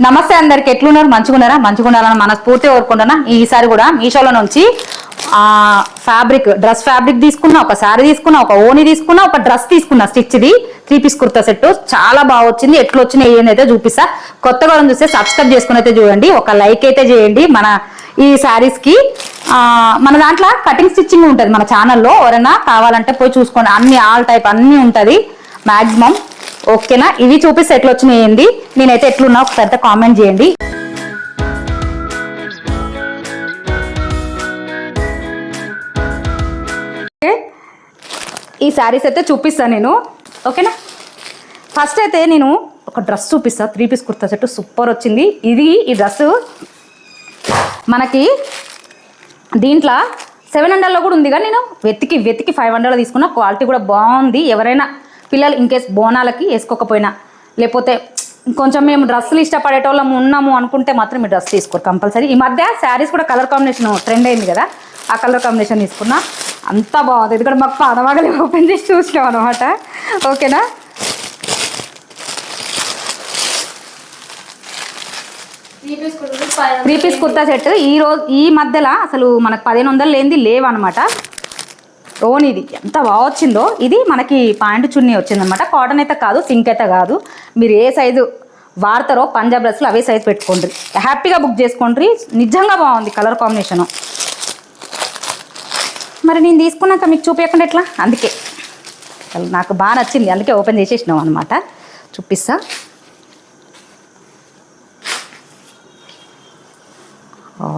నమస్తే అందరికి. ఎట్లున్నారు? మంచిగున్నారా? మంచిగా ఉండాలని మనస్ఫూర్తి కోరుకుంటున్నా. ఈసారి కూడా మీషోలో నుంచి ఆ ఫ్యాబ్రిక్ డ్రెస్ ఫ్యాబ్రిక్ తీసుకున్నా ఒక శారీ తీసుకున్నా ఒక ఓని తీసుకున్నా ఒక డ్రెస్ తీసుకున్నా స్టిచ్ది. త్రీ పీస్ కుర్తా సెట్ చాలా బాగా వచ్చింది. ఎట్లా వచ్చినాయి ఏందైతే చూపిస్తా. కొత్తగా చూస్తే సబ్స్క్రైబ్ చేసుకుని అయితే చూడండి. ఒక లైక్ అయితే చేయండి. మన ఈ శారీస్కి ఆ, మన దాంట్లో కటింగ్ స్టిచ్చింగ్ ఉంటుంది మన ఛానల్లో. ఎవరైనా కావాలంటే పోయి చూసుకోండి. అన్ని ఆల్ టైప్ అన్ని ఉంటుంది. మాక్సిమం ఓకేనా? ఇవి చూపిస్తే ఎట్లా వచ్చినాయి నేనైతే ఎట్లున్నా పెద్ద కామెంట్ చేయండి. ఓకే? ఈ శారీస్ అయితే చూపిస్తాను నేను. ఓకేనా? ఫస్ట్ అయితే నేను ఒక డ్రెస్ చూపిస్తా. Three piece kurta set super వచ్చింది. ఇది ఈ డ్రెస్ మనకి దీంట్లో సెవెన్ హండ్రెడ్లో కూడా ఉంది కానీ నేను వెతికి వెతికి ఫైవ్ హండ్రెడ్లో తీసుకున్న క్వాలిటీ కూడా బాగుంది. ఎవరైనా పిల్లలు ఇన్కేస్ బోనాలకి వేసుకోకపోయినా లేకపోతే కొంచెం మేము డ్రెస్సులు ఇష్టపడేటోళ్ళము ఉన్నాము అనుకుంటే మాత్రం మీరు డ్రెస్ తీసుకోరు కంపల్సరీ. ఈ మధ్య శారీస్ కూడా కలర్ కాంబినేషన్ ట్రెండ్ అయింది కదా ఆ కలర్ కాంబినేషన్ తీసుకున్నా అంతా బాగుంది. ఎందుకంటే మాకు పాదవాగలి ఓపెన్ చేసి చూసినాం అనమాట ఓకేనా? Three piece kurta set. ఈ రోజు ఈ మధ్యలో అసలు మనకు పదిహేను వందలు లేనిది లేవన్నమాట. ఓన్ ఇది. ఎంత బాగా వచ్చిందో? ఇది మనకి పాయింట్ చున్నీ వచ్చిందనమాట కాటన్ అయితే కాదు సింక్ అయితే కాదు. మీరు ఏ సైజు వాడతారో పంజాబ్ డ్రెస్లు అవే సైజు పెట్టుకోండి. హ్యాపీగా బుక్ చేసుకోండి. నిజంగా బాగుంది కలర్ కాంబినేషను. మరి నేను తీసుకున్నాక మీకు చూపించకుండా ఎట్లా? అందుకే. నాకు బాగా నచ్చింది. అందుకే ఓపెన్ చేసేసినాం అనమాట చూపిస్తా. ఓ.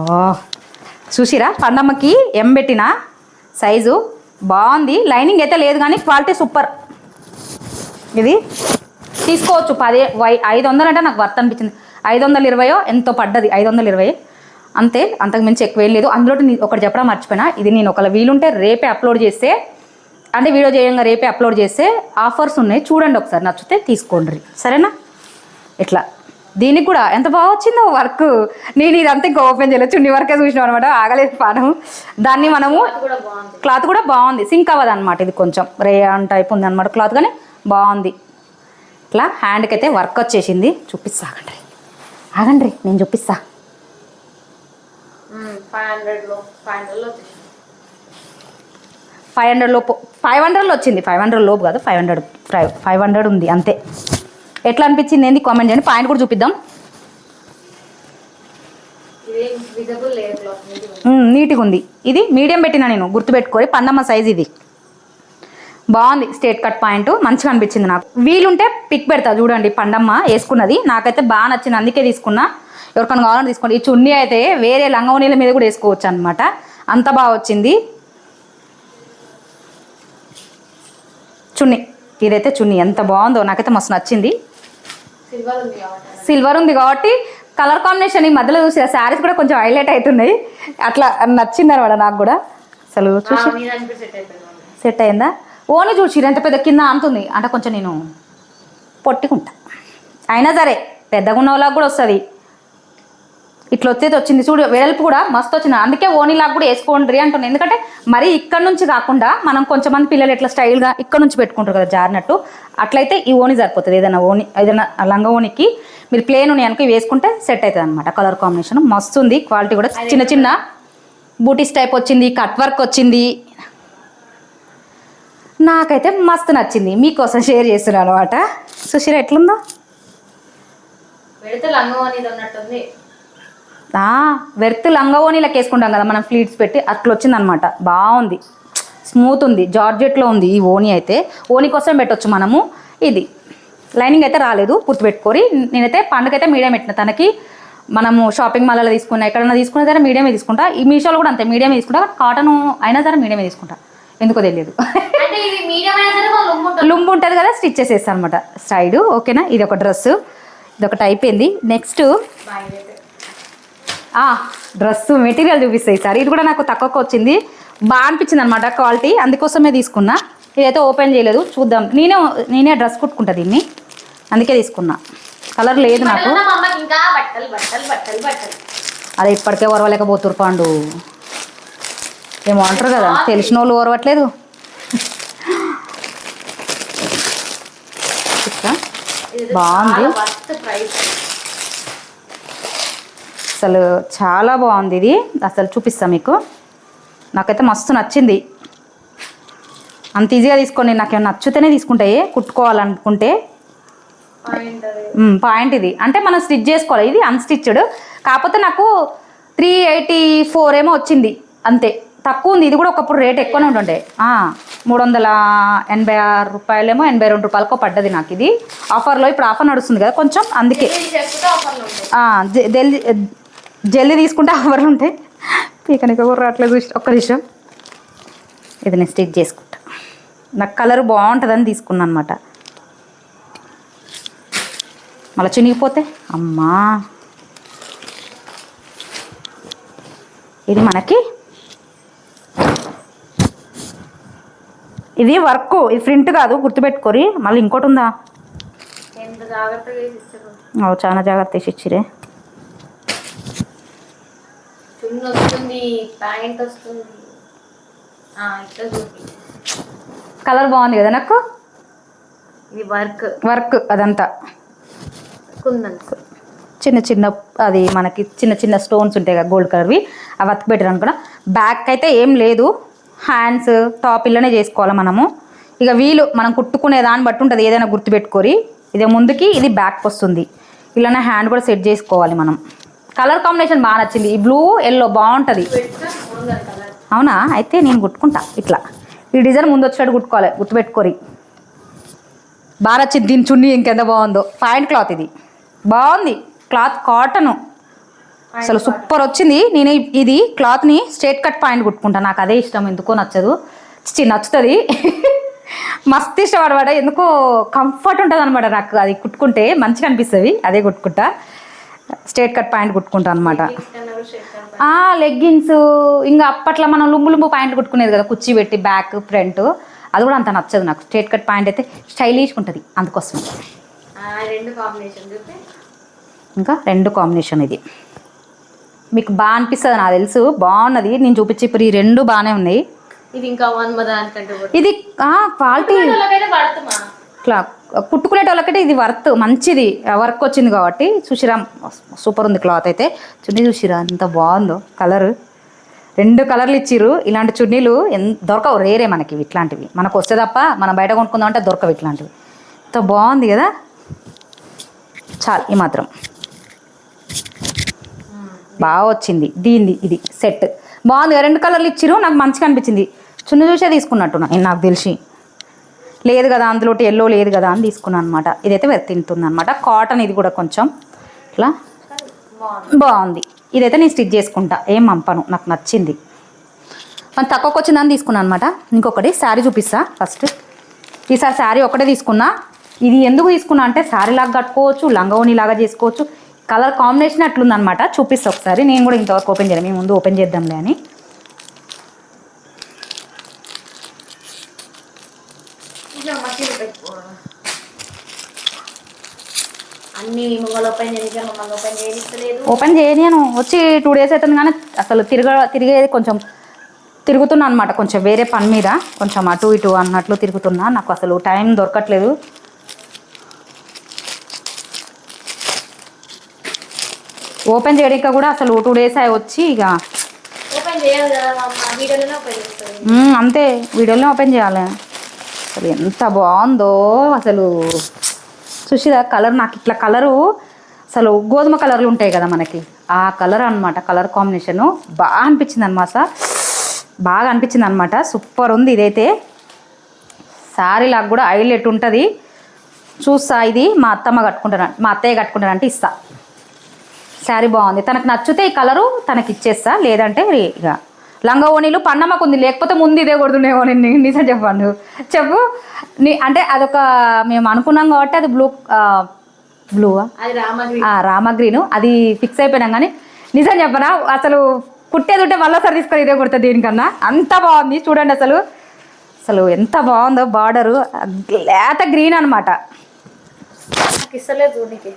చూసిరా? పండమ్మకి ఎం పెట్టిన సైజు బాగుంది. లైనింగ్ అయితే లేదు కానీ క్వాలిటీ సూపర్ ఇది తీసుకోవచ్చు. పదే వై ఐదు వందలు అంటే నాకు వర్త్ అనిపించింది. ఐదు వందల ఇరవయో ఎంతో పడ్డది. ఐదు వందల ఇరవై అంతే అంతకు మించి ఎక్కువ లేదు. అందులో ఒకటి చెప్పడం మర్చిపోయినా. ఇది నేను ఒకవేళ వీలుంటే రేపే అప్లోడ్ చేస్తే అంటే వీడియో చేయంగా రేపే అప్లోడ్ చేస్తే ఆఫర్స్ ఉన్నాయి. చూడండి ఒకసారి. నచ్చితే తీసుకోండి. సరేనా? ఇట్లా. దీనికి కూడా ఎంత బాగా వచ్చిందో వర్క్. నేను ఇదంతా ఇంకా ఓపెన్ చేయలేదు. చున్ని వరకే చూసినాం అనమాట. ఆగలేదు పానం. దాన్ని మనము క్లాత్ కూడా బాగుంది. సింక్ అవ్వదు అనమాట ఇది కొంచెం. రేయాన్ టైప్ ఉంది అనమాట క్లాత్ కానీ బాగుంది. ఇట్లా హ్యాండ్కి అయితే వర్క్ వచ్చేసింది. చూపిస్తా ఆగండి. ఆగండి నేను చూపిస్తా. ఫైవ్ హండ్రెడ్ లోపు ఫైవ్ హండ్రెడ్లో వచ్చింది. ఫైవ్ హండ్రెడ్ లోపు కాదు five hundred five five hundred ఉంది అంతే. ఎట్లా అనిపించింది ఏంది? కామెంట్ చేయండి. పాయింట్ కూడా చూపిద్దాం. నీట్గా ఉంది. ఇది మీడియం పెట్టినా నేను గుర్తుపెట్టుకొని పన్నమ్మ సైజ్ ఇది. బాగుంది స్టేట్ కట్ పాయింట్ మంచిగా అనిపించింది నాకు. వీలుంటే పిక్ పెడతా చూడండి. పండమ్మ వేసుకున్నది. నాకైతే బాగా నచ్చింది. అందుకే తీసుకున్నా. ఎవరికైనా కావాలని తీసుకోండి. ఈ చున్నీ అయితే వేరే లంగవనీల మీద కూడా వేసుకోవచ్చు అనమాట అంత బాగా వచ్చింది. చున్నీ. ఇదైతే చున్నీ. ఎంత బాగుందో నాకైతే మస్తు నచ్చింది. సిల్వర్ ఉంది కాబట్టి. కలర్ కాంబినేషన్ ఈ మధ్యలో చూసి శారీస్ కూడా కొంచెం హైలైట్ అవుతున్నాయి. అట్లా నచ్చింది అనమాట నాకు కూడా. అసలు చూసి సెట్ అయిందా? ఓన్లీ చూసి ఎంత పెద్ద కింద అంతుంది. అంటే కొంచెం నేను పొట్టుకుంటా. అయినా సరే పెద్దగా ఉన్న వాళ్ళకి కూడా వస్తుంది. ఇట్లా వచ్చేది. వచ్చింది చూడు వెడల్పు కూడా మస్తు వచ్చింది. అందుకే ఓనీలాగా కూడా వేసుకోండి అంటున్నాను ఎందుకంటే మరి ఇక్కడ నుంచి కాకుండా మనం కొంచెం మంది పిల్లలు ఎట్లా స్టైల్గా ఇక్కడ నుంచి పెట్టుకుంటారు కదా జారినట్టు అట్లయితే ఈ ఓని సరిపోతుంది. ఏదైనా ఓని ఏదైనా లంగా ఓనికి మీరు ప్లేన్ ఉని అనుకో వేసుకుంటే సెట్ అవుతుంది అనమాట కలర్ కాంబినేషన్ మస్తు ఉంది. క్వాలిటీ కూడా చిన్న చిన్న బూటీస్ టైప్ వచ్చింది కట్ వర్క్ వచ్చింది. నాకైతే మస్తు నచ్చింది. మీకోసం షేర్ చేస్తున్నాను అనమాట సుశీర ఎట్లుందో? పెడితే లంగం అనేది ఉన్నట్టుంది వెర్త్ లంగవోనీలకు వేసుకుంటాం కదా మనం ఫ్లీట్స్ పెట్టి అట్లా వచ్చిందనమాట బాగుంది స్మూత్ ఉంది జార్జెట్లో ఉంది ఈ ఓని అయితే. ఓని కోసం పెట్టొచ్చు మనము. ఇది. లైనింగ్ అయితే రాలేదు గుర్తుపెట్టుకోరి. నేనైతే పండుగైతే మీడియం పెట్టిన. తనకి మనము షాపింగ్ మాల్లో తీసుకున్నా ఎక్కడైనా తీసుకున్నా సరే మీడియమే తీసుకుంటా. ఈ మీషోలో కూడా అంతే మీడియమే తీసుకుంటా. కాటన్ అయినా సరే మీడియమే తీసుకుంటా. ఎందుకో తెలియదు. లుంబు ఉంటుంది. కదా స్టిచ్ చేసేస్తాను అనమాట సైడ్ ఓకేనా? ఇది ఒక డ్రెస్ ఇది ఒకటి అయిపోయింది నెక్స్ట్ డ్రెస్ మెటీరియల్ చూపిస్తాయి సార్. ఇది కూడా నాకు తక్కువకి వచ్చింది. బాగా అనిపించింది అనమాట క్వాలిటీ. అందుకోసమే తీసుకున్నా. ఇదైతే ఓపెన్ చేయలేదు. చూద్దాం. నేనే నేనే డ్రెస్ కుట్టుకుంటా దీన్ని. అందుకే తీసుకున్నా. కలర్ లేదు నాకు. అదే ఇప్పటికే ఓరవలేకపోతురు పాండు. ఏమో అంటారు కదా తెలిసిన వాళ్ళు ఓరవట్లేదు బాగుంది. అసలు చాలా బాగుంది ఇది. అసలు చూపిస్తా మీకు. నాకైతే మస్తు నచ్చింది. అంత ఈజీగా తీసుకోండి నాకు నచ్చితేనే తీసుకుంటాయి కుట్టుకోవాలనుకుంటే. పాయింట్ ఇది. అంటే మనం స్టిచ్ చేసుకోవాలి. ఇది అన్స్టిచ్డ్ కాకపోతే నాకు త్రీ ఎయిటీ ఫోర్ ఏమో వచ్చింది. అంతే. తక్కువ ఉంది. ఇది కూడా ఒకప్పుడు రేట్ ఎక్కువనే ఉంటుండే. మూడు వందల ఎనభై ఆరు రూపాయలేమో ఎనభై రెండు రూపాయలకో పడ్డది నాకు ఇది. ఆఫర్లో ఇప్పుడు ఆఫర్ నడుస్తుంది కదా కొంచెం అందుకే. ఇది చెప్తే ఆఫర్లు ఉంటాయి ఆ, జె- జల్దీ జల్దీ తీసుకుంటే ఆఫర్లు ఉంటాయి. పీకనిక కూడా అట్లా చూసి ఒక్క నిమిషం. ఇది నేను స్టిచ్ చేసుకుంటా. నాకు కలర్ బాగుంటుందని తీసుకున్నాను అనమాట మళ్ళీ చినిగిపోతే? అమ్మా! ఇది మనకి? ఇది వర్క్. ఇది ప్రింట్ కాదు గుర్తుపెట్టుకోరి. మళ్ళీ ఇంకోటి ఉందా? చాలా జాగ్రత్త తీసి ఇచ్చిరే. చున్నీ వస్తుంది ప్యాంట్ వస్తుంది. ఇట్లా చూపి. కలర్ బాగుంది కదా నాకు? ఇది వర్క్. వర్క్ అదంతా. చిన్న చిన్న అది మనకి చిన్న చిన్న స్టోన్స్ ఉంటాయి కదా గోల్డ్ కలర్వి అవి అతికి పెట్టారు అనుకున్నా. బ్యాక్ అయితే ఏం లేదు. హ్యాండ్స్ టాప్ ఇల్లనే చేసుకోవాలి మనము. ఇక వీలు మనం కుట్టుకునే దాన్ని బట్టి ఉంటుంది. ఏదైనా గుర్తుపెట్టుకోరి. ఇది ముందుకి ఇది బ్యాక్ వస్తుంది. ఇలానే హ్యాండ్ కూడా సెట్ చేసుకోవాలి మనం. కలర్ కాంబినేషన్ బాగా నచ్చింది. ఈ బ్లూ ఎల్లో బాగుంటుంది. అవునా? అయితే నేను కుట్టుకుంటా. ఇట్లా. ఈ డిజైన్ ముందు వచ్చేటట్టు కుట్టుకోవాలి. గుర్తుపెట్టుకోరి. బాగా నచ్చింది. దీని చున్నీ ఇంకెంత బాగుందో. పాయింట్ క్లాత్ ఇది. బాగుంది. క్లాత్ కాటన్ అసలు సూపర్ వచ్చింది. నేను ఇది క్లాత్ని స్ట్రేట్ కట్ పాయింట్ కుట్టుకుంటా. నాకు అదే ఇష్టం. ఎందుకో నచ్చదు. చి నచ్చుతుంది. మస్తు ఇష్టం అనమాట ఎందుకో కంఫర్ట్ ఉంటుంది అనమాట నాకు. అది కుట్టుకుంటే మంచిగా అనిపిస్తుంది. అదే కుట్టుకుంటా. స్ట్రేట్ కట్ పాయింట్ కుట్టుకుంటా అనమాట లెగ్గిన్స్ ఇంకా అప్పట్లో మనం లుంబు లుంబు పాయింట్ కుట్టుకునేది కదా కుర్చీ పెట్టి బ్యాక్ ఫ్రంట్. అది కూడా అంత నచ్చదు నాకు. స్ట్రేట్ కట్ పాయింట్ అయితే స్టైలిష్ ఉంటుంది అందుకోసం రెండు కాంబినేషన్ చూపి. ఇంకా రెండు కాంబినేషన్ ఇది. మీకు బాగా అనిపిస్తుంది నాకు తెలుసు. బాగున్నది. నేను చూపించి ఇప్పుడు ఈ రెండు బాగానే ఉన్నాయి. ఇది ఇంకా ఇది క్వాలిటీ వాళ్ళకైతే పడుతుమా ఇట్లా ఇది వర్త్ మంచిది వర్క్ వచ్చింది కాబట్టి. చూసిరా సూపర్ ఉంది క్లాత్ అయితే. చున్నీ చూసిరా ఎంత బాగుందో కలర్ రెండు కలర్లు ఇచ్చిరు ఇలాంటి చున్నీలు దొరకవు రేరే మనకి ఇట్లాంటివి. మనకు వస్తే తప్ప మనం బయట కొనుక్కుందాం అంటే దొరకవు ఇట్లాంటివి. ఎంత బాగుంది కదా? చాలు ఈ మాత్రం. బాగా వచ్చింది. దీనిది ఇది సెట్ బాగుంది రెండు కలర్లు ఇచ్చిరు నాకు మంచిగా అనిపించింది. చున్నీ చూసే తీసుకున్నట్టున్నా నాకు తెలిసి. లేదు కదా అందులో ఎల్లో లేదు కదా అని తీసుకున్నాను అనమాట ఇదైతే వెత్తింటుంది అనమాట కాటన్ ఇది కూడా కొంచెం ఇట్లా బాగుంది. ఇదైతే నేను స్టిచ్ చేసుకుంటా. ఏం పంపను నాకు నచ్చింది. మన తక్కువకి వచ్చిందని తీసుకున్నాను అనమాట ఇంకొకటి శారీ చూపిస్తా ఫస్ట్ ఈసారి శారీ ఒకటే తీసుకున్నా. ఇది ఎందుకు తీసుకున్నా అంటే శారీ లాగా కట్టుకోవచ్చు లంగవోని లాగా చేసుకోవచ్చు. కలర్ కాంబినేషన్ అట్లుందనమాట చూపిస్తా ఒకసారి. నేను కూడా ఇంతవరకు ఓపెన్ చేయలేదు మీ ముందు ఓపెన్ చేద్దాంలే అని. అన్ని ఓపెన్ చేయను వచ్చి టూ డేస్ అవుతుంది కానీ అసలు తిరగ తిరిగేది కొంచెం తిరుగుతున్నా అనమాట కొంచెం వేరే పని మీద. కొంచెం అటు ఇటు అన్నట్లు తిరుగుతున్నా. నాకు అసలు టైం దొరకట్లేదు. ఓపెన్ చేయడానికి కూడా అసలు టూ డేస్ అయి వచ్చి ఇక వీడియోలోనే అంతే. వీడియోలో ఓపెన్ చేయాలి. అసలు ఎంత బాగుందో అసలు. చూసిదా కలర్ నాకు ఇట్లా కలరు అసలు గోధుమ కలర్లు ఉంటాయి కదా మనకి. ఆ కలర్ అనమాట కలర్ కాంబినేషను. బాగా అనిపించింది అనమాట బాగా అనిపించింది అనమాట సూపర్ ఉంది ఇదైతే. శారీ లాగా కూడా హైలైట్ ఉంటుంది. చూస్తా ఇది మా అత్తమ్మ కట్టుకుంటాను మా అత్తయ్య కట్టుకుంటానంటే ఇస్తా. శారీ బాగుంది. తనకు నచ్చితే ఈ కలరు తనకి ఇచ్చేస్తా లేదంటే ఇక లంగా ఓణీలు పన్నమ్మకు ఉంది లేకపోతే ముందు ఇదే కొడుతుండేమో నేను నిజం చెప్పండు. చెప్పు. నీ అంటే అదొక మేము అనుకున్నాం కాబట్టి అది బ్లూ రామగిరి రామగ్రీను. అది ఫిక్స్ అయిపోయినాం కానీ నిజం చెప్పనా? అసలు కుట్టేది ఉంటే మళ్ళీ ఒకసారి తీసుకొని ఇదే కొడుతుంది దీనికన్నా. అంత బాగుంది. చూడండి అసలు. అసలు ఎంత బాగుందో బార్డరు. లేత గ్రీన్ అనమాట ఇస్తలేదు చూడనికి.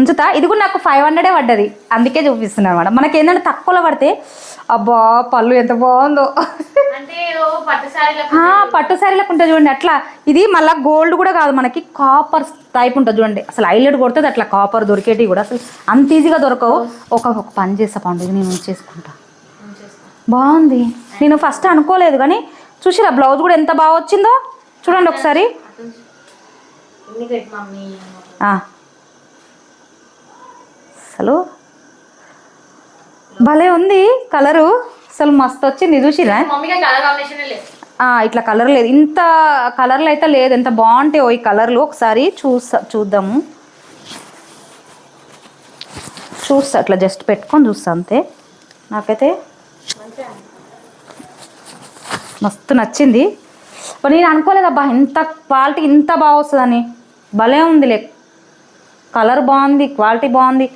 ఉంచుతా? ఇది కూడా నాకు ఫైవ్ హండ్రెడే పడ్డది. అందుకే చూపిస్తున్నాను అనమాట మనకి ఏంటంటే తక్కువలో పడితే అబ్బా పళ్ళు ఎంత బాగుందో. పట్టు శారీలకు ఉంటుంది చూడండి. అట్లా ఇది మళ్ళీ గోల్డ్ కూడా కాదు మనకి కాపర్ టైప్ ఉంటుంది చూడండి. అసలు హైలైట్ కొడుతుంది అట్లా కాపర్ దొరికేటివి కూడా అసలు అంత ఈజీగా దొరకవు. ఒక ఒక పని చేస్తా పండు ఇది నేను చేసుకుంటా బాగుంది. నేను ఫస్ట్ అనుకోలేదు కానీ చూసిరా బ్లౌజ్ కూడా ఎంత బాగా వచ్చిందో? చూడండి ఒకసారి ఎన్ని పెట్టి మమ్మీ ఆ. అసలు భలే ఉంది కలరు. అసలు మస్తు వచ్చింది చూసిరా ఇట్లా కలర్ లేదు. ఇంత కలర్లు అయితే లేదు. ఎంత బాగుంటాయో ఈ కలర్లు. ఒకసారి చూసా చూద్దాము. చూస్తా అట్లా జస్ట్ పెట్టుకొని చూస్తా అంతే. నాకైతే మస్తు నచ్చింది. మరి నేను అనుకోలేదు అబ్బా ఇంత క్వాలిటీ ఇంత బాగా వస్తుందని. భలే ఉంది లే కలర్ బాగుంది క్వాలిటీ బాగుంది.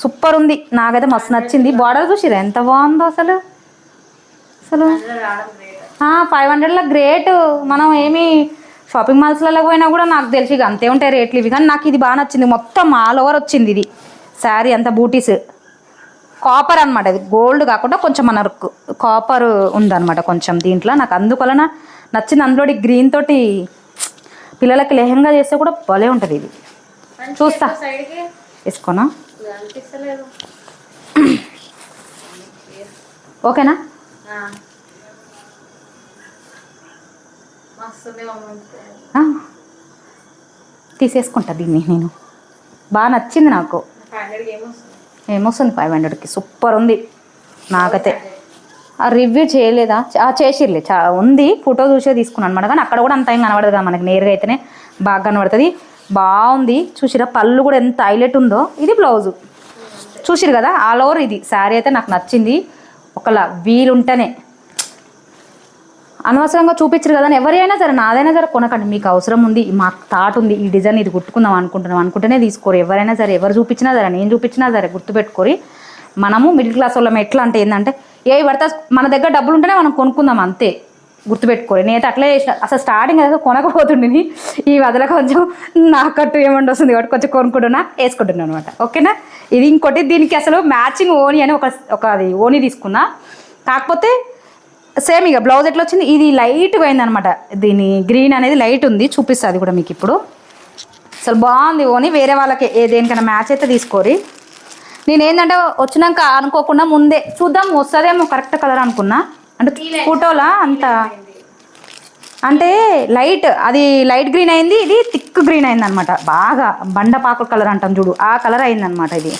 సూపర్ ఉంది. నాకైతే మస్తు నచ్చింది. బార్డర్ చూసిరా ఎంత బాగుందో అసలు. అసలు ఫైవ్ హండ్రెడ్లో గ్రేట్ మనం ఏమి షాపింగ్ మాల్స్లలో పోయినా కూడా నాకు తెలిసి ఇక అంతే ఉంటాయి రేట్లు ఇవి. కానీ నాకు ఇది బాగా నచ్చింది. మొత్తం ఆల్ ఓవర్ వచ్చింది ఇది. శారీ అంతా బూటీస్ కాపర్ అనమాట ఇది. గోల్డ్ కాకుండా కొంచెం మన కాపర్ ఉందన్నమాట కొంచెం దీంట్లో. నాకు అందువలన నచ్చింది. అందులో గ్రీన్ తోటి పిల్లలకి లెహంగా చేస్తే కూడా భలే ఉంటుంది ఇది. చూస్తా. వేసుకోనా? ఓకేనా. తీసేసుకుంటా దీన్ని నేను. బాగా నచ్చింది నాకు. ఏమొస్తుంది ఫైవ్ హండ్రెడ్కి? సూపర్ ఉంది నాకైతే. ఆ రివ్యూ చేయలేదా? చేసిర్లే. చా ఉంది. ఫోటో చూసే తీసుకున్నాను. అనమాట కానీ అక్కడ కూడా అంత ఏం కనబడదు మనకి. నేరుగా అయితేనే బాగా కనబడుతుంది. బాగుంది. చూసిరా పళ్ళు కూడా ఎంత హైలైట్ ఉందో. ఇది బ్లౌజు. చూసిరు కదా ఆల్ ఓవర్ ఇది. శారీ అయితే నాకు నచ్చింది. ఒకలా వీలుంటేనే. అనవసరంగా చూపించరు కదా ఎవరైనా సరే నాదైనా సరే కొనకండి. మీకు అవసరం ఉంది మాకు థాట్ ఉంది ఈ డిజైన్ ఇది కుట్టుకుందాం అనుకుంటున్నాం అనుకుంటేనే తీసుకోరు. ఎవరైనా సరే ఎవరు చూపించినా సరే నేను చూపించినా సరే గుర్తుపెట్టుకోరి. మనము మిడిల్ క్లాస్ వాళ్ళం ఎట్లా అంటే ఏంటంటే ఏ పడితే మన దగ్గర డబ్బులు ఉంటేనే మనం కొనుక్కుందాం అంతే. గుర్తుపెట్టుకోలేదు నేనైతే అట్లే చేసిన. అసలు స్టార్టింగ్ అయితే కొనకపోతుండేని ఈ వదల కొంచెం నాకట్టు ఏమండి వస్తుంది కాబట్టి కొంచెం కొనుక్కుంటున్నా వేసుకుంటున్నాను అనమాట ఓకేనా? ఇది ఇంకోటి దీనికి అసలు మ్యాచింగ్ ఓని అని ఒక ఒక అది ఓని తీసుకున్నా. కాకపోతే సేమ్ ఇక బ్లౌజ్ ఎట్లా వచ్చింది? ఇది లైట్గా అయిందనమాట దీని గ్రీన్ అనేది లైట్ ఉంది. చూపిస్తుంది అది కూడా మీకు ఇప్పుడు. అసలు బాగుంది ఓని వేరే వాళ్ళకి ఏ దేనికైనా మ్యాచ్ అయితే తీసుకోరి. నేనేంటంటే వచ్చినాక అనుకోకుండా ముందే చూద్దాం వస్తుందేమో కరెక్ట్ కలర్ అనుకున్నా. అంటే ఫోటోలా అంత? అంటే లైట్ అది లైట్ గ్రీన్ అయింది ఇది థిక్ గ్రీన్ అయింది అనమాట బాగా బండపాకు కలర్ అంటాం చూడు ఆ కలర్ అయింది అనమాట ఇది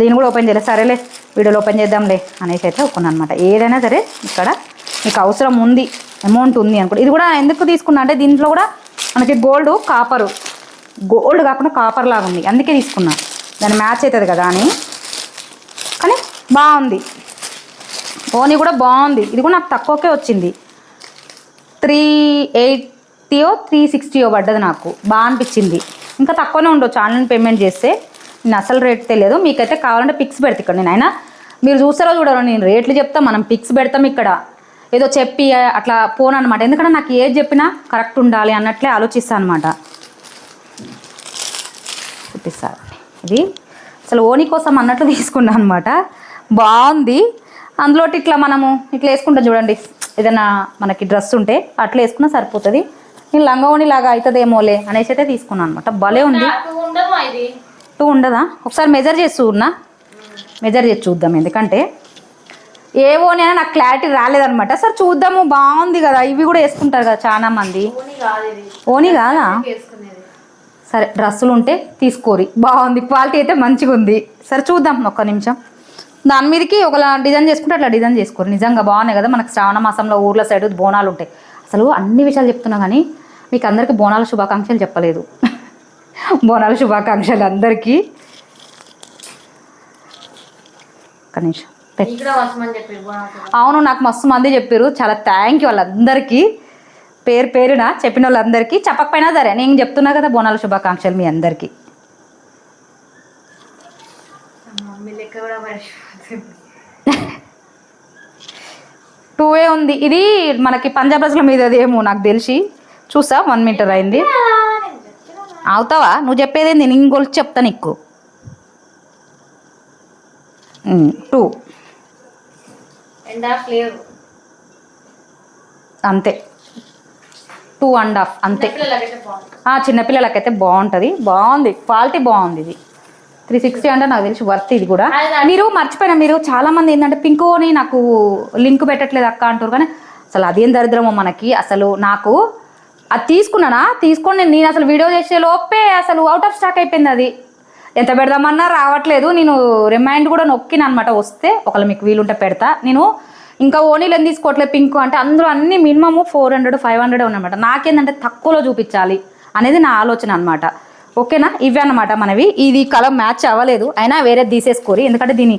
దీన్ని కూడా ఓపెన్ చేయలేదు సరేలే వీడియోలో ఓపెన్ చేద్దాంలే అనేసి అయితే ఒప్పుకున్నాను అనమాట ఏదైనా సరే ఇక్కడ మీకు అవసరం ఉంది అమౌంట్ ఉంది అనుకో ఇది కూడా ఎందుకు తీసుకున్నా అంటే దీంట్లో కూడా మనకి గోల్డ్ కాపరు. గోల్డ్ కాకుండా కాపర్ లాగా ఉంది అందుకే తీసుకున్నా. దాని మ్యాచ్ అవుతుంది కదా అని. కానీ బాగుంది. ఓనీ కూడా బాగుంది. ఇది కూడా నాకు తక్కువకే వచ్చింది. త్రీ ఎయిటీయో త్రీ సిక్స్టీయో పడ్డది నాకు. బాగా అనిపించింది. ఇంకా తక్కువనే ఉండొచ్చు. ఆన్లైన్ పేమెంట్ చేస్తే నేను అసలు రేట్ తెలియదు. మీకైతే కావాలంటే పిక్స్ పెడతా ఇక్కడ నేను. అయినా మీరు చూస్తారో చూడరు నేను రేట్లు చెప్తా. మనం పిక్స్ పెడతాం ఇక్కడ. ఏదో చెప్పి అట్లా పోను అనమాట ఎందుకంటే నాకు ఏది చెప్పినా కరెక్ట్ ఉండాలి అన్నట్లే ఆలోచిస్తాను అనమాట ఇది అసలు ఓని కోసం అన్నట్లు తీసుకున్నాను అనమాట బాగుంది. అందులో ఇట్లా మనము ఇట్లా వేసుకుంటాం చూడండి. ఏదైనా మనకి డ్రెస్ ఉంటే అట్లా వేసుకున్నా సరిపోతుంది. నేను లంగా ఓని లాగా అవుతుందేమోలే అనేసి అయితే తీసుకున్నాను అనమాట భలే ఉంది. టూ ఉండదా? ఒకసారి మెజర్ చేసి చూడనా? మెజర్ చేసి చూద్దాం ఎందుకంటే ఏవో అని నాకు క్లారిటీ రాలేదనమాట సార్ చూద్దాము బాగుంది కదా. ఇవి కూడా వేసుకుంటారు కదా చాలా మంది. ఓని కాదు సరే డ్రెస్సులు ఉంటే తీసుకోరి. బాగుంది. క్వాలిటీ అయితే మంచిగా ఉంది సరే చూద్దాం ఒక్క నిమిషం. దాని మీదకి ఒకలా డిజైన్ చేసుకుంటే అట్లా డిజైన్ చేసుకోరు. నిజంగా బాగున్నాయి కదా మనకి శ్రావణ మాసంలో ఊర్ల సైడ్ బోనాలు ఉంటాయి. అసలు అన్ని విషయాలు చెప్తున్నా కానీ మీకు అందరికీ బోనాల శుభాకాంక్షలు చెప్పలేదు. బోనాల శుభాకాంక్షలు అందరికీ. బోనాలు. అవును నాకు మస్తు మంది చెప్పారు. చాలా థ్యాంక్ యూ వాళ్ళందరికీ. పేరు పేరున చెప్పిన వాళ్ళందరికీ. చెప్పకపోయినా సరే నేను చెప్తున్నా కదా బోనాల శుభాకాంక్షలు మీ అందరికీ. టూ ఏ ఉంది. ఇది మనకి పంజాబ్ డ్రెస్ల మీద ఏమో నాకు తెలిసి. చూసా? వన్ మీటర్ అయింది. అవుతావా? నువ్వు చెప్పేది నేను ఇంకొలిచి చెప్తా నీకు. టూ అంతే. టూ అండ్ హాఫ్ అంతే. చిన్నపిల్లలకైతే బాగుంటుంది. బాగుంది. క్వాలిటీ బాగుంది ఇది. త్రీ సిక్స్టీ అంటే నాకు తెలిసి వర్త్ ఇది కూడా. మీరు మర్చిపోయినా మీరు చాలా మంది ఏంటంటే పింకోని నాకు లింక్ పెట్టట్లేదు అక్క అంటారు కానీ అసలు అదేం దరిద్రమో మనకి. అసలు నాకు అది తీసుకున్నానా? తీసుకొని నేను- నేను అసలు వీడియో చేసే లోపే అసలు అవుట్ ఆఫ్ స్టాక్ అయిపోయింది అది. ఎంత పెడదామన్నా రావట్లేదు. నేను రిమైండ్ కూడా నొక్కిన అనమాట వస్తే ఒకవేళ మీకు వీలుంటే పెడతా. నేను ఇంకా ఓనీలు ఎందుకు తీసుకోవట్లేదు పింక్ అంటే అందులో అన్ని minimum four hundred five hundred ఉన్నాయన్నమాట. నాకేంటంటే తక్కువలో చూపించాలి అనేది నా ఆలోచన అనమాట ఓకేనా? ఇవే అన్నమాట మనవి. ఇది కలర్ మ్యాచ్ అవ్వలేదు. అయినా వేరే తీసేసుకోరి. ఎందుకంటే దీని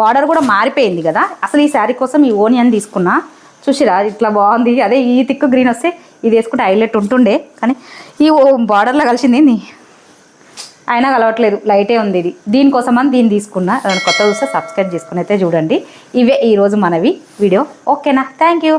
బార్డర్ కూడా మారిపోయింది కదా. అసలు ఈ శారీ కోసం ఈ ఓనియన్ తీసుకున్నా. చూసిరా ఇట్లా బాగుంది. అదే ఈ తిక్కు గ్రీన్ వస్తే ఇది వేసుకుంటే హైలైట్ ఉంటుండే. కానీ ఈ బార్డర్లో కలిసింది అయినా కలవట్లేదు. లైటే ఉంది ఇది. దీనికోసం అని దీన్ని తీసుకున్నా. కొత్త చూస్తే సబ్స్క్రైబ్ చేసుకుని అయితే చూడండి. ఇవే ఈరోజు మనవి వీడియో. ఓకేనా? Thank you.